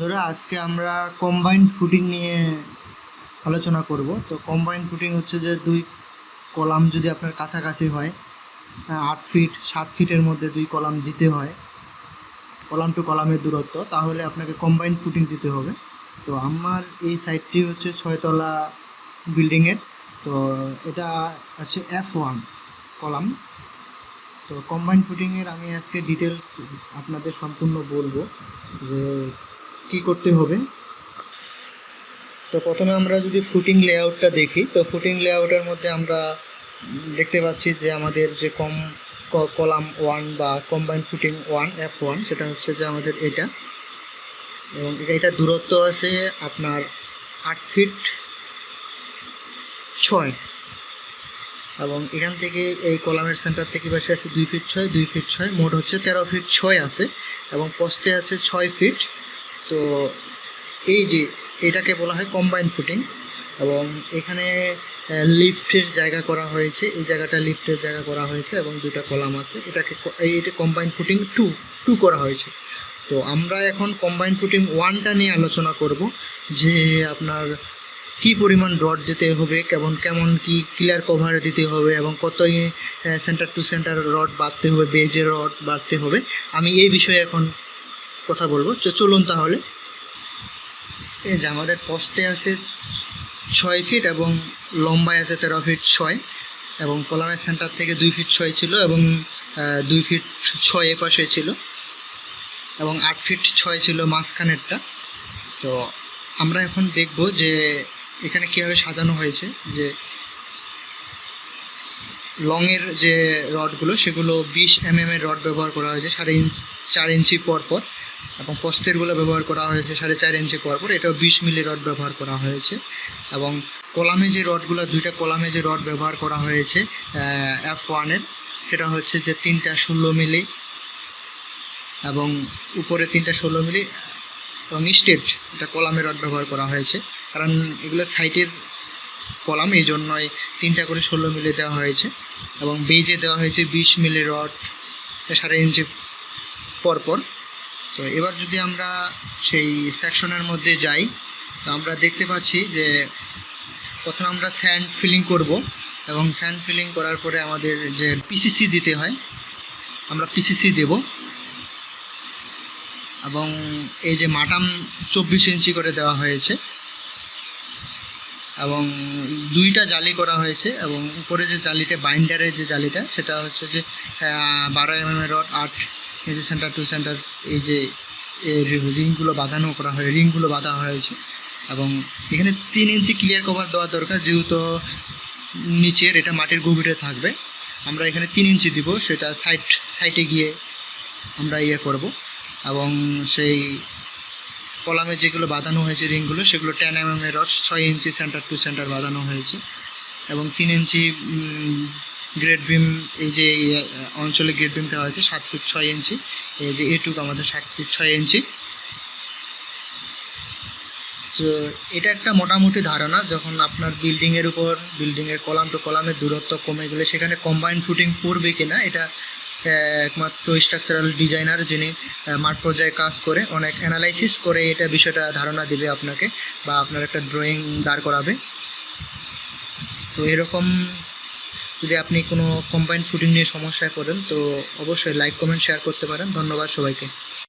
বন্ধুরা, আজকে আমরা কম্বাইন্ড ফুটিং নিয়ে আলোচনা করব। তো কম্বাইন্ড ফুটিং হচ্ছে যে দুই কলাম যদি আপনার কাছাকাছি হয় আট ফিট সাত ফিটের মধ্যে দুই কলাম দিতে হয়, কলাম টু কলামের দূরত্ব, তাহলে আপনাকে কম্বাইন্ড ফুটিং দিতে হবে। তো আমার এই সাইটটি হচ্ছে ছয়তলা বিল্ডিংয়ের তো এটা হচ্ছে এফ ওয়ান কলাম। তো কম্বাইন্ড ফুটিংয়ের আমি আজকে ডিটেলস আপনাদের সম্পূর্ণ বলব যে কি করতে হবে? তো প্রথমে আমরা যদি ফুটিং লেআউটটা দেখি, তো ফুটিং লেআউটের মধ্যে আমরা দেখতে পাচ্ছি যে আমাদের যে কম কলাম ওয়ান বা combine footing one F one সেটা হচ্ছে যে আমাদের এটা। এবং এটা- দূরত্ব আছে আপনার আট ফিট ছয়। এবং এখান থেকে এই কলামের সেন্টার থেকে পাশে আছে দুই ফিট ছয়, দুই ফিট ছয়, মোট হচ্ছে তেরো ফিট ছয় আছে। এবং পোস্টে আছে ছয় ফিট তো এই যে এটাকে বলা হয় কম্বাইন ফুটিং এবং এখানে লিফটের জায়গা করা হয়েছে। এই জায়গাটা লিফটের জায়গা করা হয়েছে এবং দুটা কলাম আছে। এটাকে এটা কম্বাইন ফুটিং টু টু করা হয়েছে। তো আমরা এখন কম্বাইন ফুটিং ওয়ানটা নিয়ে আলোচনা করব যে আপনার কি পরিমাণ রড দিতে হবে, কেমন কেমন কি ক্লিয়ার কভার দিতে হবে এবং কত সেন্টার টু সেন্টার রড বাঁধতে হবে বেজের রড বাঁধতে হবে। আমি এই বিষয়ে এখন কথা বলব। তো চলুন তাহলে। এই যে আমাদের পোস্টে আছে ছয় ফিট এবং লম্বায় আছে তেরো ফিট ছয় এবং কলামের সেন্টার থেকে দুই ফিট ছয় ছিল এবং দুই ফিট ছয় এপাশে ছিল এবং আট ফিট ছয় ছিল মাঝখানেরটা। তো আমরা এখন দেখব যে এখানে কীভাবে সাজানো হয়েছে যে লংয়ের যে রডগুলো সেগুলো বিশ এম এর রড ব্যবহার করা হয়েছে, সাড়ে ইঞ্চ চার ইঞ্চি পর পর এবং পোস্টেরগুলো ব্যবহার করা হয়েছে সাড়ে চার ইঞ্চি পর পর, এটাও বিশ মিলি রড ব্যবহার করা হয়েছে। এবং কলামে যে রডগুলো, দুইটা কলামে যে রড ব্যবহার করা হয়েছে এফ ওয়ানের সেটা হচ্ছে যে তিনটা ষোলো মিলি এবং উপরে তিনটা ষোলো মিলি এবং স্টেট এটা কলামে রড ব্যবহার করা হয়েছে। কারণ এগুলো সাইটের কলাম, এই জন্যই তিনটা করে ষোলো মিলি দেওয়া হয়েছে। এবং বেজে দেওয়া হয়েছে বিশ মিলি রড সাড়ে ইঞ্চি পরপর তো এবার যদি আমরা সেই সেকশনের মধ্যে যাই, তো আমরা দেখতে পাচ্ছি যে প্রথমে আমরা স্যান্ড ফিলিং করব এবং স্যান্ড ফিলিং করার পরে আমাদের যে পিসিসি দিতে হয়, আমরা পিসিসি দেব। এবং এই যে মাটাম চব্বিশ ইঞ্চি করে দেওয়া হয়েছে। এবং দুইটা জালি করা হয়েছে এবং উপরে যে জালিটা বাইন্ডারের যে জালিটা, সেটা হচ্ছে যে বারো এম এর রড আট ইঞ্চি সেন্টার টু সেন্টার এই যে রিংগুলো বাঁধানো করা হয়, রিংগুলো বাঁধা হয়েছে এবং এখানে তিন ইঞ্চি ক্লিয়ার কভার দেওয়া দরকার, যেহেতু নিচের এটা মাটির গভীরে থাকবে। আমরা এখানে তিন ইঞ্চি দিব, সেটা সাইড সাইডে গিয়ে আমরা ইয়ে করব এবং সেই কলামে যেগুলো বাঁধানো হয়েছে রিংগুলো, সেগুলো টেন এম এর রড, ছয় ইঞ্চি সেন্টার টু সেন্টার বাঁধানো হয়েছে এবং তিন ইঞ্চি গ্রেড বিম, এই যে অঞ্চলে গ্রেড বিম দেওয়া হয়েছে, সাত ফিট ছয় ইঞ্চি। এই যে, এটুক আমাদের সাত ফিট ছয় ইঞ্চি। তো এটা একটা মোটামুটি ধারণা, যখন আপনার বিল্ডিংয়ের উপর, বিল্ডিংয়ের কলাম টু কলামের দূরত্ব কমে গেলে সেখানে কম্বাইন ফুটিং পড়বে কিনা, এটা একমাত্র স্ট্রাকচারাল ডিজাইনার যিনি মাঠ পর্যায়ে কাজ করে, অনেক অ্যানালাইসিস করে এটা বিষয়টা ধারণা দেবে আপনাকে বা আপনার একটা ড্রয়িং দাঁড় করাবে। তো এরকম যদি আপনি কোনো কম্বাইন্ড ফুডিং নিয়ে সমস্যায় পড়েন, তো অবশ্যই লাইক কমেন্ট শেয়ার করতে পারেন। ধন্যবাদ সবাইকে।